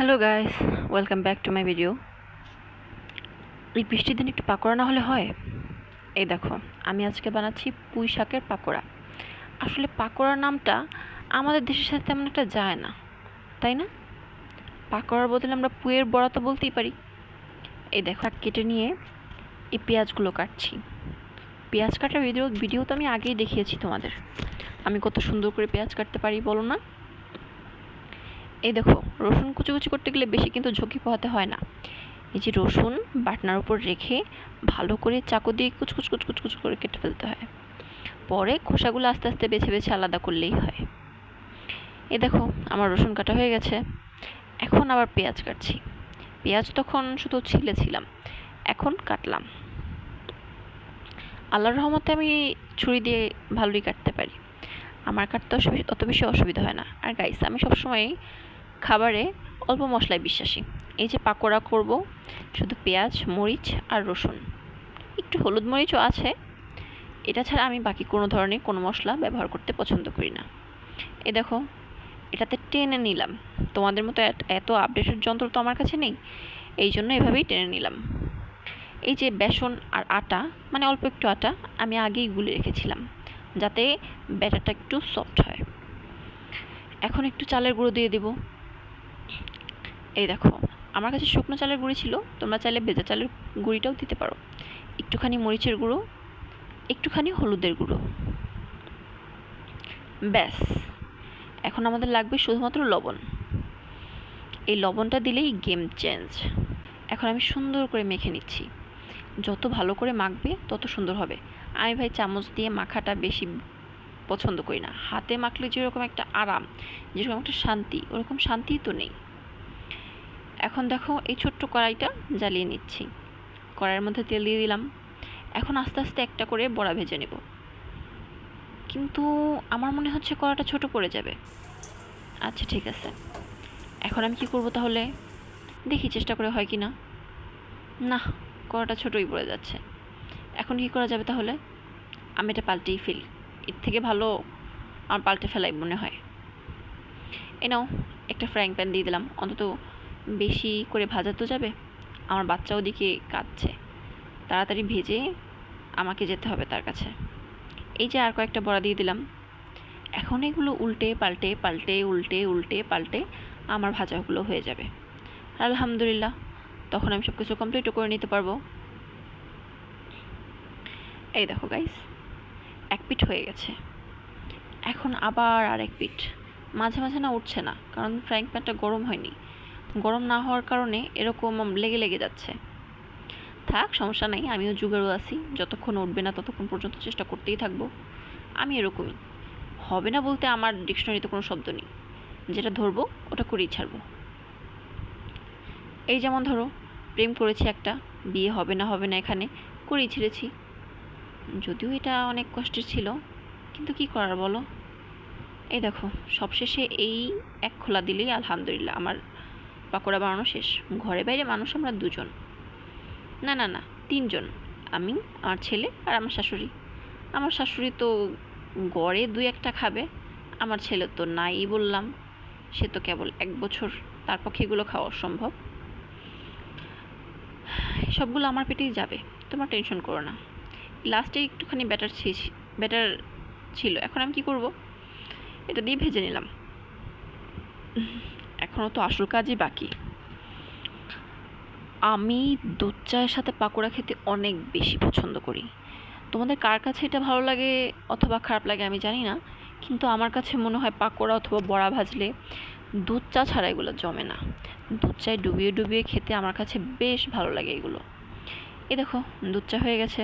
Hello guys welcome back to my video এই বৃষ্টির দিন একটু পাকোড়া না হলে হয়? এই দেখো, আমি আজকে বানাচ্ছি পুঁই শাকের পাকোড়া। আসলে পাকোড়ার নামটা আমাদের দেশের সাথে তেমন একটা যায় না, তাই না? পাকোড়ার বদলে আমরা পুঁয়ের বড়া তো বলতেই পারি। এই দেখো কেটে নিয়ে এই পেঁয়াজগুলো কাটছি। পেঁয়াজ কাটার ভিডিও ভিডিও তো আমি আগেই দেখিয়েছি তোমাদের। আমি কত সুন্দর করে পেঁয়াজ কাটতে পারি, বলো না? এই দেখো, রসুন কুচি কুচি করতে গেলে বেশি কিন্তু ঝুঁকি পোহাতে হয় না। এই যে রসুন বাটনার উপর রেখে ভালো করে চাকু দিয়ে কুচকুচ কুচকুচ কুচ করে কেটে ফেলতে হয়। পরে খোসাগুলো আস্তে আস্তে বেছে বেছে আলাদা করলেই হয়। এ দেখো, আমার রসুন কাটা হয়ে গেছে। এখন আবার পেঁয়াজ কাটছি। পেঁয়াজ তখন শুধু ছিলেছিলাম, এখন কাটলাম। আল্লাহর রহমতে আমি ছুরি দিয়ে ভালোই কাটতে পারি। আমার কাটতে অত বেশি অসুবিধা হয় না। আর গাইস আমি সবসময় খাবারে অল্প মশলায় বিশ্বাসী। এই যে পাকোড়া করব, শুধু পেঁয়াজ, মরিচ আর রসুন। একটু হলুদ মরিচও আছে। এটা ছাড়া আমি বাকি কোনো ধরনের কোনো মশলা ব্যবহার করতে পছন্দ করি না। এ দেখো, এটাতে টেনে নিলাম। তোমাদের মতো এত- আপডেটেড যন্ত্র তো আমার কাছে নেই, এই জন্য এভাবেই টেনে নিলাম। এই যে বেসন আর আটা মানে অল্প একটু আটা, আমি আগেই গুলে রেখেছিলাম, যাতে ব্যাটারটা একটু সফট হয়। এখন একটু চালের গুঁড়ো দিয়ে দেব। এই দেখো, আমার কাছে শুকনো চালের গুঁড়ি ছিল, তোমরা চাইলে ভেজা চালের গুঁড়িটাও দিতে পারো। একটুখানি মরিচের গুঁড়ো, একটুখানি হলুদের গুঁড়ো। ব্যাস, এখন আমাদের লাগবে শুধুমাত্র লবণ। এই লবণটা দিলেই গেম চেঞ্জ এখন আমি সুন্দর করে মেখে নিচ্ছি। যত ভালো করে মাখবে, তত সুন্দর হবে। আমি ভাই চামচ দিয়ে মাখাটা বেশি পছন্দ করি না। হাতে মাখলে যেরকম একটা আরাম, যেরকম একটা শান্তি, ওরকম শান্তি তো নেই। এখন দেখো এই ছোট্ট কড়াইটা জ্বালিয়ে নিচ্ছি। কড়াইয়ের মধ্যে তেল দিয়ে দিলাম। এখন আস্তে আস্তে একটা করে বড়া ভেজে নেব। কিন্তু আমার মনে হচ্ছে কড়াটা ছোট পড়ে যাবে। আচ্ছা ঠিক আছে। এখন আমি কি করব তাহলে? দেখি চেষ্টা করে হয় কি না না কড়াটা ছোটই পড়ে যাচ্ছে। এখন কি করা যাবে তাহলে? আমি এটা পাল্টেই ফেলি। এর থেকে ভালো আমার পাল্টে ফেলাই মনে হয়। এ নাও, একটা ফ্রাইং প্যান দিয়ে দিলাম। অন্তত বেশি করে ভাজা তো যাবে? আমার বাচ্চা ওদিকে কাঁদছে। তাড়াতাড়ি ভেজে আমাকে যেতে হবে তার কাছে। এই যে আর কয়েকটা বড়া দিয়ে দিলাম। এখন এগুলো উল্টে পাল্টে পাল্টে, উল্টে উল্টে, পাল্টে আমার ভাজাগুলো হয়ে যাবে। আলহামদুলিল্লাহ, তখন আমি সব কিছু কমপ্লিটও করে নিতে পারব। এই দেখো গাইস এক পিঠ হয়ে গেছে। এখন আবার আর এক পিঠ। মাঝে মাঝে না উঠছে না, কারণ ফ্রাইং প্যানটা গরম হয়নি। গরম না হওয়ার কারণে এরকম লেগে লেগে যাচ্ছে। থাক, সমস্যা নাই, আমিও যুগেরও আছি, যতক্ষণ উঠবে না ততক্ষণ পর্যন্ত চেষ্টা করতেই থাকব। আমি এরকমই। হবে না বলতে আমার ডিকশনারিতে কোনো শব্দ নেই। যেটা ধরবো, ওটা করেই ছাড়বো। এই যেমন ধরো, প্রেম করেছি একটা, বিয়ে হবে না হবে না এখানে করেই ছেড়েছি। যদিও এটা অনেক কষ্টের ছিল, কিন্তু কি করার বলো? এই দেখো, সবশেষে এই এক খোলা দিলেই আলহামদুলিল্লাহ, আমার পাকোড়া বানানো শেষ। ঘরে বাইরে মানুষ, আমরা দুজন। না না না, তিনজন। আমি, আমার ছেলে আর আমার শাশুড়ি। আমার শাশুড়ি তো গড়ে দুই একটা খাবে, আমার ছেলে তো নাই বললাম। সে তো কেবল এক বছর, তার পক্ষে এগুলো খাওয়া অসম্ভব। সবগুলো আমার পেটেই যাবে, তোমার টেনশন করো না। লাস্টে একটুখানি ব্যাটার ব্যাটার ছিল, এখন আমি কি করব? এটা দিয়ে ভেজে নিলাম। এখনও তো আসল কাজই বাকি। আমি দুধ চায়ের সাথে পাকোড়া খেতে অনেক বেশি পছন্দ করি। তোমাদের কার কাছে এটা ভালো লাগে অথবা খারাপ লাগে আমি জানি না, কিন্তু আমার কাছে মনে হয় পাকোড়া অথবা বড়া ভাজলে দুধ চা ছাড়া এগুলো জমে না। দুধ চায় ডুবিয়ে ডুবিয়ে খেতে আমার কাছে বেশ ভালো লাগে এগুলো। এ দেখো, দুধ চা হয়ে গেছে।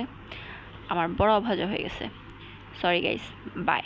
আমার বড়াও ভাজা হয়ে গেছে। Sorry guys bye